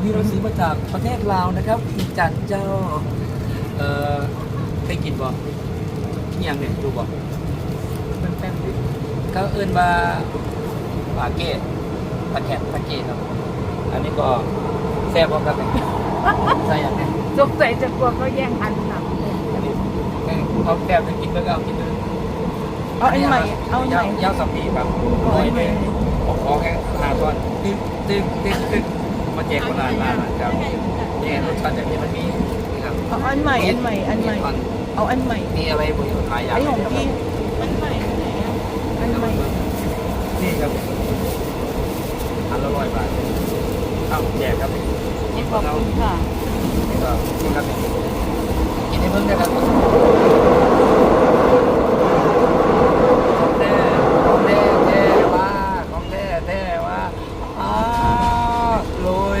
อันนี้เราซื้อมาจากประเทศลาวนะครับอีจันเจ้า เอ่อเคยกินบ่อหย่างเนี่ยดูบ่มันแป้งดิเขาเอิ้นว่าปลาเกตปลาแกะปลาเกตครับ อันนี้ก็แซ่บพร้อมกันเลยใส่อย่างเนี้ยสงสัยจะกลัวเขาแย่งอันค่ะอันนี้เขาแซ่บจะกินเพื่อเอากินเลยเอาอันใหม่เอาอันใหม่ยาวยาวสับปีครับเอาอันใหม่ผมขอแค่หาตอนตึ๊กตึ๊กตึ๊กตึ๊ก มาแจกคนละอันมาครับเนี่ยรสชาติแบบนี้มันมีนี่ครับเอาอันใหม่อันใหม่อันใหม่เอาอันใหม่มีอะไรบนหลายอย่างไอ้ของพี่อันใหม่อันใหม่นี่ครับอันละร้อยบาทเอ้าแจกครับนี่ขอบคุณค่ะนี่ก็นี่ครับกินให้เพิ่มได้ครับของแท้ของแท้แท้ว่าของแท้แท้ว่าอ้าโรย